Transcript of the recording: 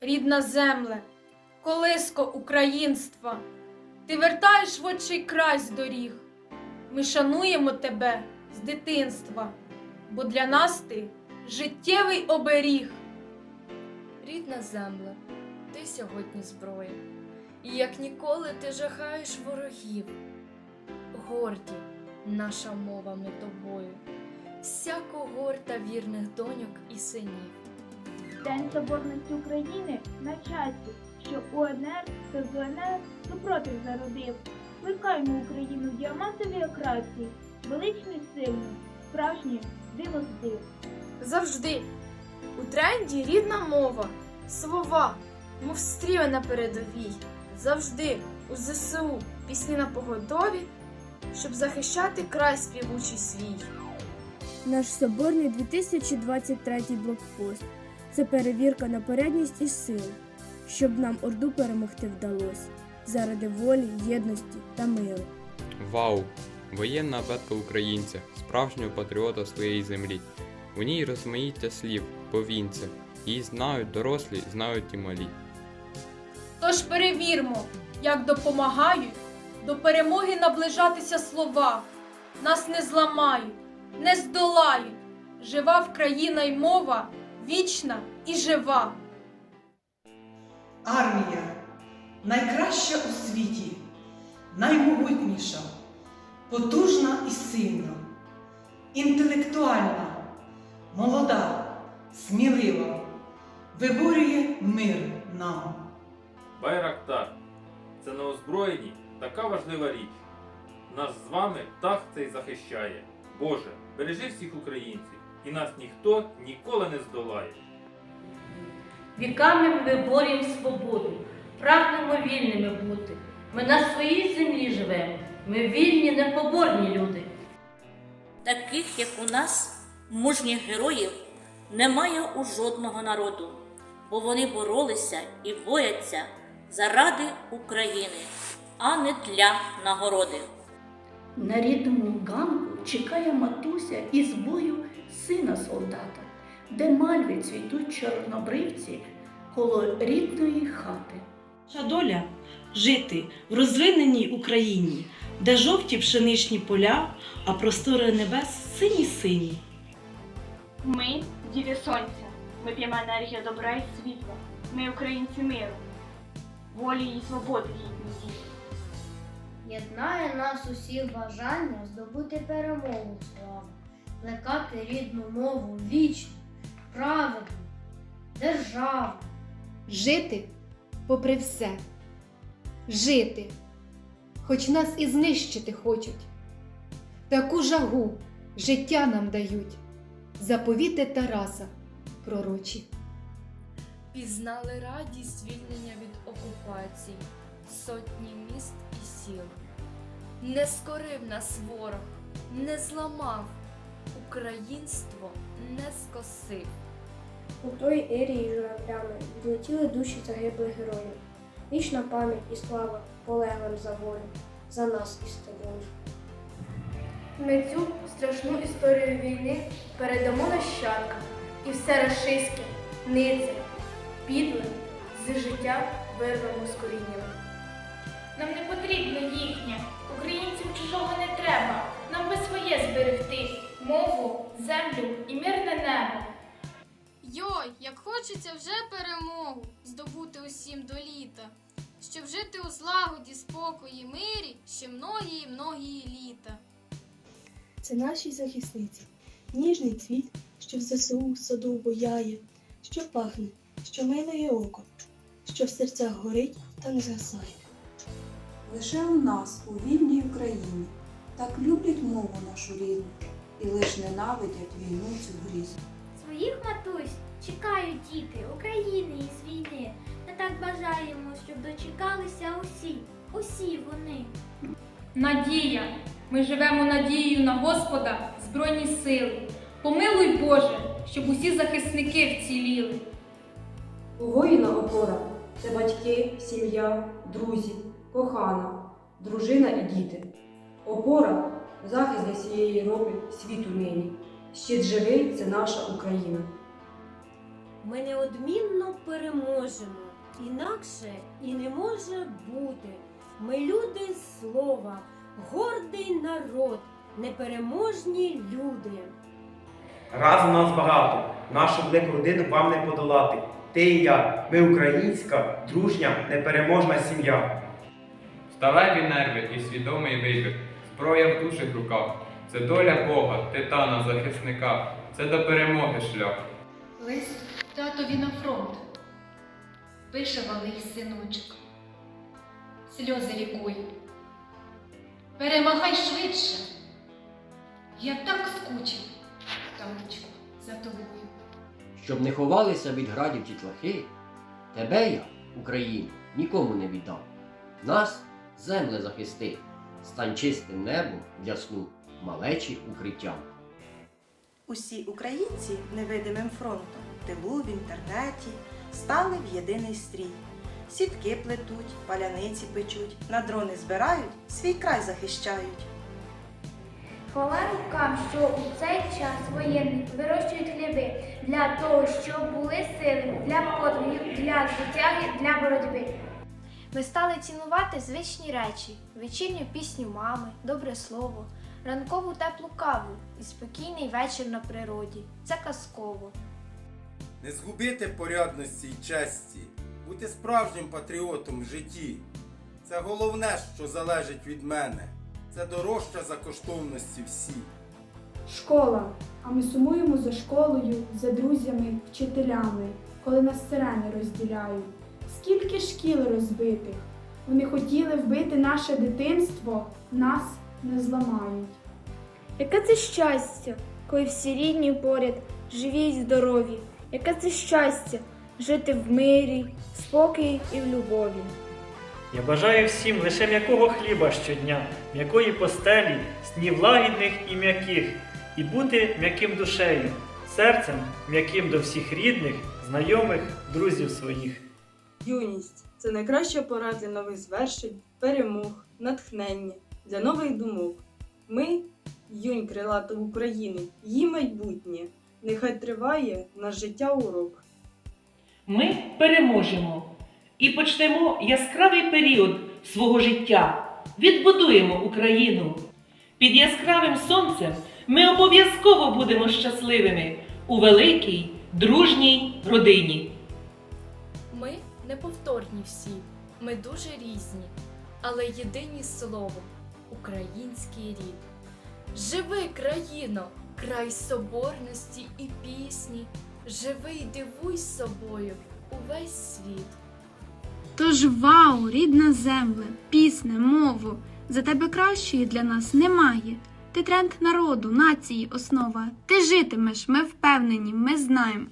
рідна земле, колиско українства, ти вертаєш в очий край з доріг. Ми шануємо тебе з дитинства, бо для нас ти життєвий оберіг. Рідна земля, ти сьогодні зброя, і як ніколи ти жахаєш ворогів. Горді наша мова ми тобою, вся когорта вірних доньок і синів. День Соборності України на часі, що УНР та ЗУНР супротив зародив. Плекаймо Україну в діамантовій окрасі, величну й сильну, справжнє диво здив. Завжди у тренді рідна мова, слова, мов стріли на передовій. Завжди у ЗСУ пісні на поготові, щоб захищати край співучий свій. Наш соборний 2023 блокпост це перевірка на порядність і силу, щоб нам Орду перемогти вдалося заради волі, єдності та миру. Вау! Воєнна абетка українця, справжнього патріота своєї землі. У ній розмаїття слів, повінця. Її знають дорослі, знають і малі. Тож перевірмо, як допомагають до перемоги наближатися слова. Нас не зламають, не здолають. Жива Вкраїна й мова, вічна і жива. Армія найкраща у світі, наймогутніша, потужна і сильна, інтелектуальна, молода, смілива, виборює мир нам. Байрактар це на озброєнні така важлива річ. Наш з вами птах цей захищає. Боже, бережи всіх українців, і нас ніхто ніколи не здолає. Віками ми виборюємо свободу, прагнемо вільними бути. Ми на своїй землі живемо. Ми вільні, непоборні люди. Таких, як у нас, мужніх героїв, немає у жодного народу, бо вони боролися і бояться заради України, а не для нагороди. На рідному ганку чекає матуся із бою сина солдата, де мальви цвітуть чорнобривці коло рідної хати. Наша доля жити в розвиненій Україні, де жовті пшеничні поля, а простори небес сині сині. Ми діти сонця, ми п'ємо енергію добра і світла. Ми українці миру, волі і свободи гідні діти. Єднає нас усіх бажання здобути перемогу славу, плекати рідну мову вічну, праведну, державну. Жити попри все, жити, хоч нас і знищити хочуть. Таку жагу життя нам дають, заповіти Тараса пророчі. Пізнали радість звільнення від окупацій, сотні міст і сіл. Не скорив нас ворог, не зламав, українство не скосив. У той ерії журавлями відлетіли душі загиблих героїв. Вічна пам'ять і слава полеглим за волю, за нас із тобою. Ми цю страшну історію війни передамо нащадкам і все рашистське, нице, підле з життя вирвемо з корінням. Нам не потрібно їхнє, українцям чужого не треба. Нам би своє зберегти мову, землю і мирне небо. Йой, як хочеться вже перемогу здобути усім до літа, щоб жити у злагоді, спокої, мирі ще многії многії літа. Це наші захисниці, ніжний цвіт, що в ЗСУ саду бояє, що пахне, що милує око, що в серцях горить та не згасає. Лише у нас, у вільній Україні, так люблять мову нашу рідну і лиш ненавидять війну цю грізну. Своїх матусь чекають діти України із війни. Та так бажаємо, щоб дочекалися усі, усі вони. Надія. Ми живемо надією на Господа, Збройні сили. Помилуй Боже, щоб усі захисники вціліли. Воїна опора це батьки, сім'я, друзі, кохана, дружина і діти. Опора захист для всієї Європи, світу нині. Щит живий це наша Україна. ми неодмінно переможемо. Інакше і не може бути. Ми люди слова, гордий народ, непереможні люди. Разом нас багато, нашу велику родину вам не подолати. Ти і я, ми українська, дружня, непереможна сім'я. Сталеві нерви і свідомий вибір, зброя в душих руках. Це доля Бога, титана, захисника. Це до перемоги шлях. Лист татові на фронт. Пише малий синочок. Сльози рікою. Перемагай швидше. Я так скучив, танечку, за тобою. Щоб не ховалися від градів дітлахи, тебе я, Україну, нікому не віддам. Нас земле захисти, стань чистим небом для сну, малечі укриттям. Усі українці невидимим фронтом, тилу в інтернеті, стали в єдиний стрій. Сітки плетуть, паляниці печуть, на дрони збирають, свій край захищають. Хвала рукам, що у цей час воєнний вирощують хліби для того, щоб були сили, для подвигів, для звитяги, для боротьби. Ми стали цінувати звичні речі, вечірню пісню мами, добре слово, ранкову теплу каву і спокійний вечір на природі. Це казково. Не згубити порядності й честі, бути справжнім патріотом в житті. Це головне, що залежить від мене. Це дорожче за коштовності всі. Школа. А ми сумуємо за школою, за друзями, вчителями, коли нас сирени розділяють. Скільки шкіл розбитих. Вони хотіли вбити наше дитинство, нас не зламають. Яке це щастя, коли всі рідні поряд, живі й здорові. Яке це щастя жити в мирі, спокої і в любові. Я бажаю всім лише м'якого хліба щодня, м'якої постелі, снів лагідних і м'яких, і бути м'яким душею, серцем м'яким до всіх рідних, знайомих, друзів своїх. Юність це найкраща пора для нових звершень, перемог, натхнення, для нових думок. Ми, юнь крилата України, її майбутнє. Нехай триває наш життя урок. Ми переможемо і почнемо яскравий період свого життя. Відбудуємо Україну. Під яскравим сонцем ми обов'язково будемо щасливими у великій, дружній родині. Неповторні всі, ми дуже різні, але єдині словом український рід. Живи, країно, край соборності і пісні, живи й дивуй собою увесь світ. Тож вау, рідна земле, пісне, мову, за тебе кращої для нас немає. Ти тренд народу, нації, основа. Ти житимеш, ми впевнені, ми знаємо.